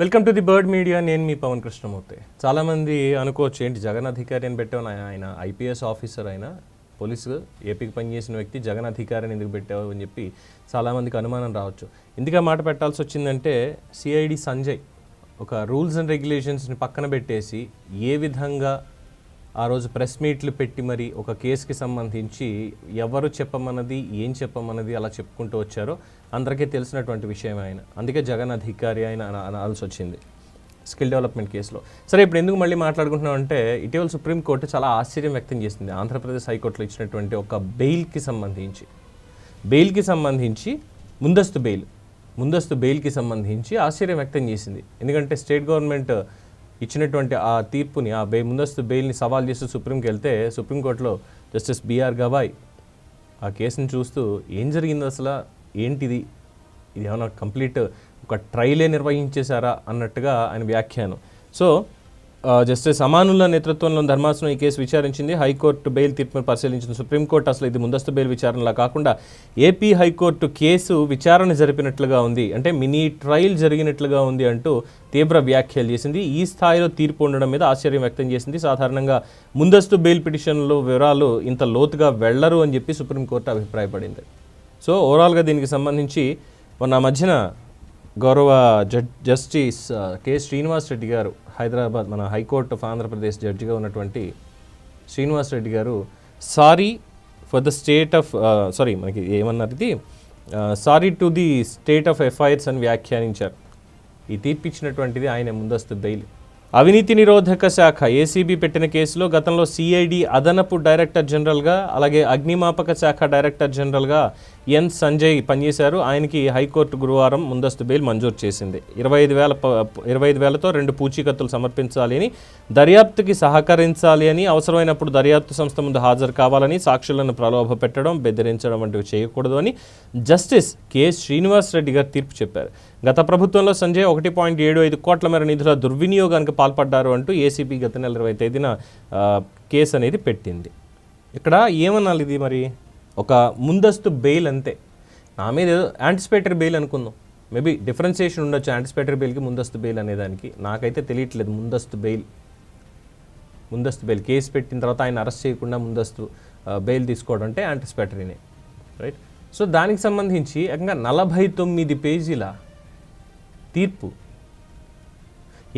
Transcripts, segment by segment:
Welcome to the bird media నేను మీ పవన్ కృష్ణమూర్తి. చాలామంది అనుకోవచ్చు ఏంటి జగన్ అధికారి అని పెట్టావు ఆయన- ఐపీఎస్ ఆఫీసర్ అయినా? పోలీసు ఏపీకి పనిచేసిన వ్యక్తి జగన్ అధికారిని ఎందుకు పెట్టావు? అని చెప్పి చాలామందికి అనుమానం రావచ్చు. ఎందుకు మాట పెట్టాల్సి వచ్చిందంటే సిఐడి సంజయ్ ఒక రూల్స్ అండ్ రెగ్యులేషన్స్ని పక్కన పెట్టేసి ఏ విధంగా ఆ రోజు ప్రెస్ మీట్లు పెట్టి మరి ఒక కేసుకి సంబంధించి ఎవరు చెప్పమన్నది ఏం చెప్పమన్నది అలా చెప్పుకుంటూ వచ్చారో అందరికీ తెలిసినటువంటి విషయం ఆయన. అందుకే జగన్ అధికారి ఆయన అనాల్సి వచ్చింది స్కిల్ డెవలప్మెంట్ కేసులో. సరే ఇప్పుడు ఎందుకు మళ్ళీ మాట్లాడుకుంటున్నాం అంటే ఇటీవల సుప్రీంకోర్టు చాలా ఆశ్చర్యం వ్యక్తం చేసింది. ఆంధ్రప్రదేశ్ హైకోర్టులో ఇచ్చినటువంటి ఒక బెయిల్కి సంబంధించి. బెయిల్కి సంబంధించి ముందస్తు బెయిల్ ముందస్తు బెయిల్కి సంబంధించి ఆశ్చర్యం వ్యక్తం చేసింది. ఎందుకంటే స్టేట్ గవర్నమెంట్ ఇచ్చినటువంటి ఆ తీర్పుని ఆ బెయిల్ ముందస్తు బెయిల్ని సవాల్ చేస్తూ సుప్రీంకి వెళ్తే సుప్రీంకోర్టులో జస్టిస్ బీఆర్ గవాయ్ ఆ కేసుని చూస్తూ ఏం జరిగింది అసలు ఏంటిది? ఇది ఏమైనా కంప్లీట్ ఒక ట్రైలే నిర్వహించేశారా అన్నట్టుగా ఆయన వ్యాఖ్యానం. సో జస్టిస్ అమానుల్లా నేతృత్వంలో ధర్మాసనం ఈ కేసు విచారించింది. హైకోర్టు బెయిల్ తీర్పును పరిశీలించిన సుప్రీంకోర్టు. అసలు ఇది ముందస్తు బెయిల్ విచారణలా కాకుండా ఏపీ హైకోర్టు కేసు విచారణ జరిపినట్లుగా ఉంది. అంటే మినీ ట్రయల్ జరిగినట్లుగా ఉంది అంటూ తీవ్ర వ్యాఖ్యలు చేసింది. ఈ స్థాయిలో తీర్పు ఉండడం మీద ఆశ్చర్యం వ్యక్తం చేసింది. సాధారణంగా ముందస్తు బెయిల్ పిటిషన్లు వివరాలు ఇంత లోతుగా వెళ్ళరు అని చెప్పి సుప్రీంకోర్టు అభిప్రాయపడింది. సో ఓవరాల్గా దీనికి సంబంధించి మొన్న మధ్యన గౌరవ జడ్ జస్టిస్ కె. శ్రీనివాస్ రెడ్డి గారు హైదరాబాద్ మన హైకోర్టు ఆఫ్ ఆంధ్రప్రదేశ్ జడ్జిగా ఉన్నటువంటి శ్రీనివాస్ రెడ్డి గారు sorry for the state of sorry మనకి ఏమన్నారు ఇది sorry to the state of FIRs అని వ్యాఖ్యానించారు. ఈ తీర్పు ఇచ్చినటువంటిది ఆయన ముందస్తు బెయిల్. అవినీతి నిరోధక శాఖ ఏసీబీ పెట్టిన కేసులో గతంలో సిఐడి అదనపు డైరెక్టర్ జనరల్గా అలాగే అగ్నిమాపక శాఖ డైరెక్టర్ జనరల్గా ఎన్ సంజయ్ పనిచేశారు. ఆయనకి హైకోర్టు గురువారం ముందస్తు బెయిల్ మంజూరు చేసింది. ఇరవై ఐదు వేల ఇరవై ఐదు వేలతో రెండు పూచీకత్తులు సమర్పించాలి అని దర్యాప్తుకి సహకరించాలి అని అవసరమైనప్పుడు దర్యాప్తు సంస్థ ముందు హాజరు కావాలని సాక్షులను ప్రలోభ పెట్టడం బెదిరించడం వంటివి చేయకూడదు అని జస్టిస్ కె. శ్రీనివాస్ రెడ్డి గారు తీర్పు చెప్పారు. గత ప్రభుత్వంలో సంజయ్ ఒకటి పాయింట్ ఏడు ఐదు కోట్ల మేర నిధుల దుర్వినియోగానికి పాల్పడ్డారు అంటూ ఏసీబీ గత నెల ఇరవై తేదీన కేసు అనేది పెట్టింది. ఇక్కడ ఏమనాలి ఇది మరి? ఒక ముందస్తు బెయిల్ అంతే. నా మీద ఏదో యాంటిసిపేటరీ బెయిల్ అనుకుందాం. మేబీ డిఫరెన్సియేషన్ ఉండొచ్చు యాంటిసిపేటరీ బెయిల్కి ముందస్తు బెయిల్ అనేదానికి. నాకైతే తెలియట్లేదు ముందస్తు బెయిల్. ముందస్తు బెయిల్. కేసు పెట్టిన తర్వాత ఆయన అరెస్ట్ చేయకుండా ముందస్తు బెయిల్ తీసుకోవడం అంటే యాంటిసిపేటరీనే రైట్ సో దానికి సంబంధించి ఏకంగా నలభై తొమ్మిది పేజీల తీర్పు.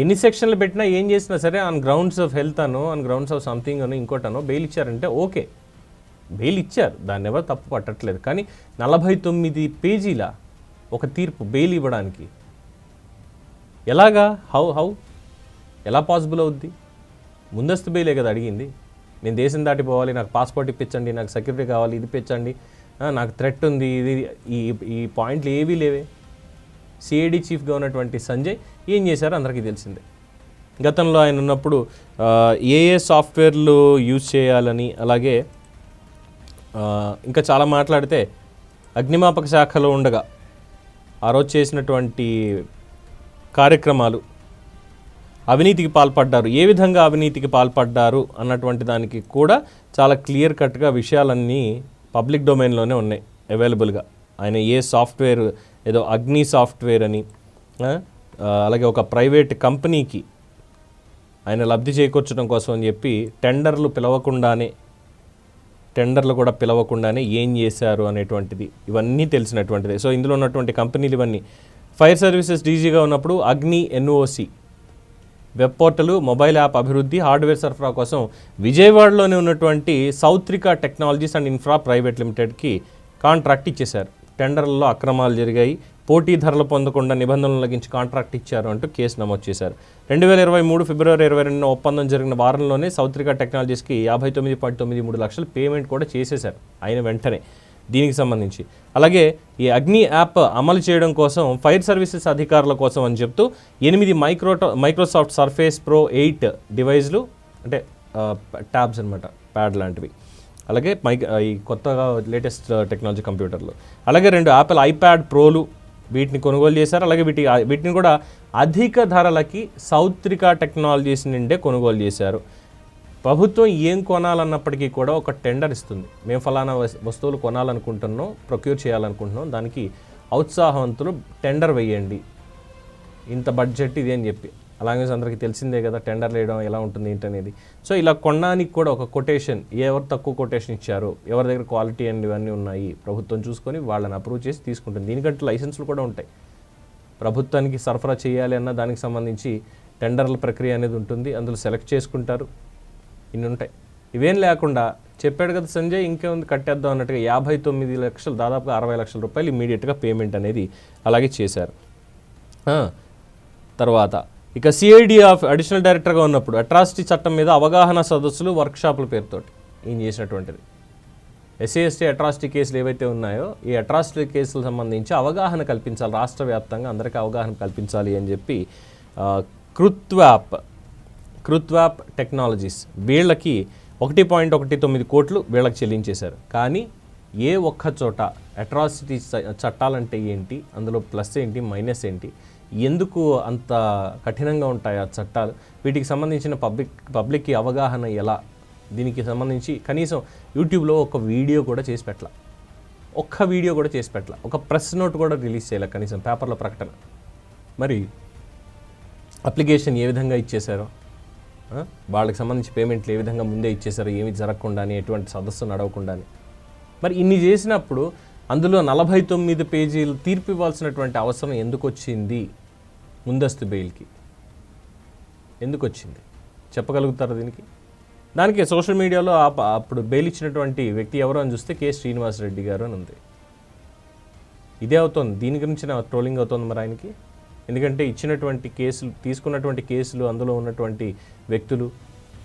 ఎన్ని సెక్షన్లు పెట్టినా ఏం చేసినా సరే ఆన్ గ్రౌండ్స్ ఆఫ్ హెల్త్ అనో ఆన్ గ్రౌండ్స్ ఆఫ్ సంథింగ్ అనో ఇంకోటనో బెయిల్ ఇచ్చారంటే ఓకే. బెయిల్ ఇచ్చారు దాన్ని ఎవరు తప్పు పట్టట్లేదు. కానీ నలభై తొమ్మిది పేజీల ఒక తీర్పు బెయిల్ ఇవ్వడానికి ఎలాగా? How how? ఎలా పాసిబుల్ అవుద్ది? ముందస్తు బెయిలే కదా అడిగింది. నేను దేశం దాటిపోవాలి నాకు పాస్పోర్ట్ ఇప్పించండి నాకు సెక్యూరిటీ కావాలి ఇది ఇప్పించండి. నాకు థ్రెట్ ఉంది ఇది ఈ ఈ పాయింట్లు ఏవీ లేవే. సిఐడి చీఫ్గా ఉన్నటువంటి సంజయ్ ఏం చేశారో అందరికీ తెలిసిందే. గతంలో ఆయన ఉన్నప్పుడు ఏ ఏ సాఫ్ట్వేర్లు యూజ్ చేయాలని అలాగే ఇంకా చాలా మాట్లాడితే అగ్నిమాపక శాఖలో ఉండగా ఆ రోజు చేసినటువంటి కార్యక్రమాలు అవినీతికి పాల్పడ్డారు. ఏ విధంగా అవినీతికి పాల్పడ్డారు అన్నటువంటి దానికి కూడా చాలా క్లియర్ కట్గా విషయాలన్నీ పబ్లిక్ డొమైన్లోనే ఉన్నాయి అవైలబుల్గా. ఆయన ఏ సాఫ్ట్వేర్ ఏదో అగ్ని సాఫ్ట్వేర్ అని అలాగే ఒక ప్రైవేట్ కంపెనీకి ఆయన లబ్ధి చేకూర్చడం కోసం అని చెప్పి టెండర్లు పిలవకుండానే టెండర్లు కూడా పిలవకుండానే ఏం చేశారు అనేటువంటిది ఇవన్నీ తెలిసినటువంటిది. సో ఇందులో ఉన్నటువంటి కంపెనీలు ఇవన్నీ. ఫైర్ సర్వీసెస్ డీజీగా ఉన్నప్పుడు అగ్ని NOC web portal mobile app అభివృద్ధి హార్డ్వేర్ సరఫరా కోసం విజయవాడలోనే ఉన్నటువంటి సౌత్రికా టెక్నాలజీస్ అండ్ ఇన్ఫ్రా ప్రైవేట్ లిమిటెడ్కి కాంట్రాక్ట్ ఇచ్చేశారు. టెండర్లలో అక్రమాలు జరిగాయి. పోటీ ధరలు పొందకుండా నిబంధనలు లగించి కాంట్రాక్ట్ ఇచ్చారు అంటూ కేసు నమోదు చేశారు. రెండు వేల ఇరవై మూడు ఫిబ్రవరి ఇరవై రెండున ఒప్పందం జరిగిన వారంలోనే సౌత్రికా టెక్నాలజీస్కి యాభై తొమ్మిది పాయింట్ తొమ్మిది మూడు లక్షలు పేమెంట్ కూడా చేసేశారు ఆయన వెంటనే దీనికి సంబంధించి. అలాగే ఈ అగ్ని యాప్ అమలు చేయడం కోసం ఫైర్ సర్వీసెస్ అధికారుల కోసం అని చెప్తూ ఎనిమిది micro Microsoft surface pro eight డివైజ్లు అంటే ట్యాబ్స్ అనమాట ప్యాడ్ లాంటివి. అలాగే మైక్ ఈ కొత్తగా లేటెస్ట్ టెక్నాలజీ కంప్యూటర్లు. అలాగే రెండు యాపిల్ ఐప్యాడ్ ప్రోలు వీటిని కొనుగోలు చేశారు. అలాగే వీటి వీటిని కూడా అధిక ధరలకి సౌత్రికా టెక్నాలజీస్ నుండే కొనుగోలు చేశారు. ప్రభుత్వం ఏం కొనాలన్నప్పటికీ కూడా ఒక టెండర్ ఇస్తుంది. మేము ఫలానా వస్తువులు కొనాలనుకుంటున్నాం ప్రొక్యూర్ చేయాలనుకుంటున్నాం దానికి ఔత్సాహవంతులు టెండర్ వేయండి. ఇంత బడ్జెట్ ఇది అని చెప్పి. అలాగే అందరికీ తెలిసిందే కదా టెండర్ వేయడం ఎలా ఉంటుంది ఏంటనేది. సో ఇలా కొనడానికి కూడా ఒక కొటేషన్ ఎవరు తక్కువ కొటేషన్ ఇచ్చారో ఎవరి దగ్గర క్వాలిటీ అండ్ ఇవన్నీ ఉన్నాయి ప్రభుత్వం చూసుకొని వాళ్ళని అప్రూవ్ చేసి తీసుకుంటుంది. దీనికంటే లైసెన్స్లు కూడా ఉంటాయి. ప్రభుత్వానికి సరఫరా చేయాలి అన్న దానికి సంబంధించి టెండర్ల ప్రక్రియ అనేది ఉంటుంది. అందులో సెలెక్ట్ చేసుకుంటారు. ఇన్ని ఉంటాయి. ఇవేం లేకుండా చెప్పాడు కదా సంజయ్ ఇంకేముంది కట్టేద్దాం అన్నట్టుగా యాభై తొమ్మిది లక్షలు దాదాపుగా అరవై లక్షల రూపాయలు ఇమీడియట్గా పేమెంట్ అనేది అలాగే చేశారు. తర్వాత ఇక సిఐడి ఆఫ్ అడిషనల్ డైరెక్టర్గా ఉన్నప్పుడు అట్రాసిటీ చట్టం మీద అవగాహన సదస్సులు వర్క్షాపుల పేరుతోటి ఈయన చేసినటువంటిది? ఎస్సీ ఎస్టీ అట్రాసిటీ కేసులు ఏవైతే ఉన్నాయో ఈ అట్రాసిటీ కేసులకు సంబంధించి అవగాహన కల్పించాలి రాష్ట్ర వ్యాప్తంగా అందరికీ అవగాహన కల్పించాలి అని చెప్పి కృత్వాప్ కృత్వాప్ టెక్నాలజీస్ వీళ్ళకి ఒకటి పాయింట్ ఒకటి తొమ్మిది కోట్లు వీళ్ళకి చెల్లించేశారు. కానీ ఏ ఒక్క చోట అట్రాసిటీ చట్టాలంటే ఏంటి? అందులో ప్లస్ ఏంటి? మైనస్ ఏంటి? ఎందుకు అంత కఠినంగా ఉంటాయి ఆ చట్టాలు? వీటికి సంబంధించిన పబ్లిక్ పబ్లిక్కి అవగాహన ఎలా? దీనికి సంబంధించి కనీసం యూట్యూబ్లో ఒక వీడియో కూడా చేసి పెట్టాల. ఒక్క వీడియో కూడా చేసి పెట్టాల. ఒక ప్రెస్ నోట్ కూడా రిలీజ్ చేయాలి కనీసం పేపర్లో ప్రకటన. మరి అప్లికేషన్ ఏ విధంగా ఇచ్చేశారో? వాళ్ళకి సంబంధించి పేమెంట్లు ఏ విధంగా ముందే ఇచ్చేశారో? ఏమి జరగకుండాని ఎటువంటి సదస్సు నడవకుండాని మరి ఇన్ని చేసినప్పుడు అందులో నలభై తొమ్మిది పేజీలు తీర్పు ఇవ్వాల్సినటువంటి అవసరం ఎందుకు వచ్చింది? ముందస్తు బెయిల్కి. ఎందుకు వచ్చింది చెప్పగలుగుతారు దీనికి? దానికి సోషల్ మీడియాలో అప్పుడు బెయిల్ ఇచ్చినటువంటి వ్యక్తి ఎవరు అని చూస్తే కె. శ్రీనివాసరెడ్డి గారు అని ఉంది. ఇదే అవుతోంది. దీని గురించి ట్రోలింగ్ అవుతోంది మరి ఆయనకి. ఎందుకంటే ఇచ్చినటువంటి కేసులు తీసుకున్నటువంటి కేసులు అందులో ఉన్నటువంటి వ్యక్తులు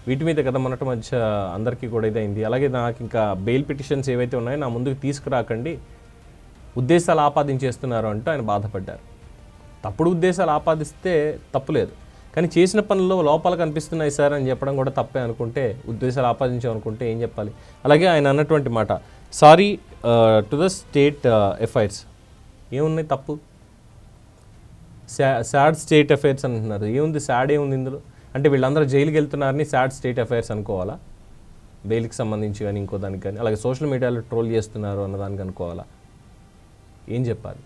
వీటి మీద కదా మొన్నటి మధ్య అందరికీ కూడా ఇదైంది. అలాగే నాకు ఇంకా బెయిల్ పిటిషన్స్ ఏవైతే ఉన్నాయో నా ముందుకు తీసుకురాకండి. ఉద్దేశాలు ఆపాదించేస్తున్నారు అంటూ ఆయన బాధపడ్డారు. తప్పుడు ఉద్దేశాలు ఆపాదిస్తే తప్పులేదు. కానీ చేసిన పనుల్లో లోపాలు కనిపిస్తున్నాయి సార్ అని చెప్పడం కూడా తప్పే అనుకుంటే ఉద్దేశాలు ఆపాదించాం అనుకుంటే ఏం చెప్పాలి? అలాగే ఆయన అన్నటువంటి మాట sorry to the state affairs ఏమున్నాయి తప్పు? సాడ్ స్టేట్ అఫైర్స్ అంటున్నారు. ఏముంది? శాడ్ ఏముంది ఇందులో? అంటే వీళ్ళందరూ జైలుకి వెళ్తున్నారని శాడ్ స్టేట్ అఫైర్స్ అనుకోవాలా? బెయిల్కి సంబంధించి కానీ ఇంకో దానికి కానీ అలాగే సోషల్ మీడియాలో ట్రోల్ చేస్తున్నారు అన్నదానికి అనుకోవాలా? ఏం చెప్పాలి?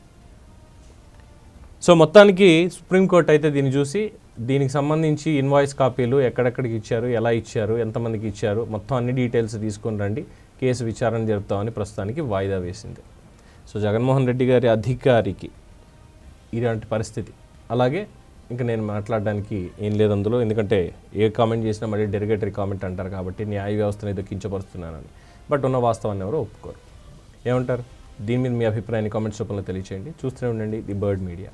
సో మొత్తానికి సుప్రీంకోర్టు అయితే దీన్ని చూసి దీనికి సంబంధించి ఇన్వాయిస్ కాపీలు ఎక్కడెక్కడికి ఇచ్చారు ఎలా ఇచ్చారు ఎంతమందికి ఇచ్చారు మొత్తం అన్ని డీటెయిల్స్ తీసుకొని రండి. కేసు విచారణ జరుపుతామని ప్రస్తుతానికి వాయిదా వేసింది. సో జగన్మోహన్ రెడ్డి గారి అధికారికి ఇలాంటి పరిస్థితి. అలాగే ఇంకా నేను మాట్లాడడానికి ఏం లేదు అందులో. ఎందుకంటే ఏ కామెంట్ చేసినా మళ్ళీ డెరిగేటరీ కామెంట్ అంటారు కాబట్టి న్యాయ వ్యవస్థను ఏదో కించపరుస్తున్నానని. బట్ ఉన్న వాస్తవాన్ని ఎవరో ఒప్పుకోరు. ఏమంటారు? దీని మీద మీ అభిప్రాయాన్ని కామెంట్స్ రూపంలో తెలియచేయండి. చూస్తూనే ఉండండి ది బర్డ్ మీడియా.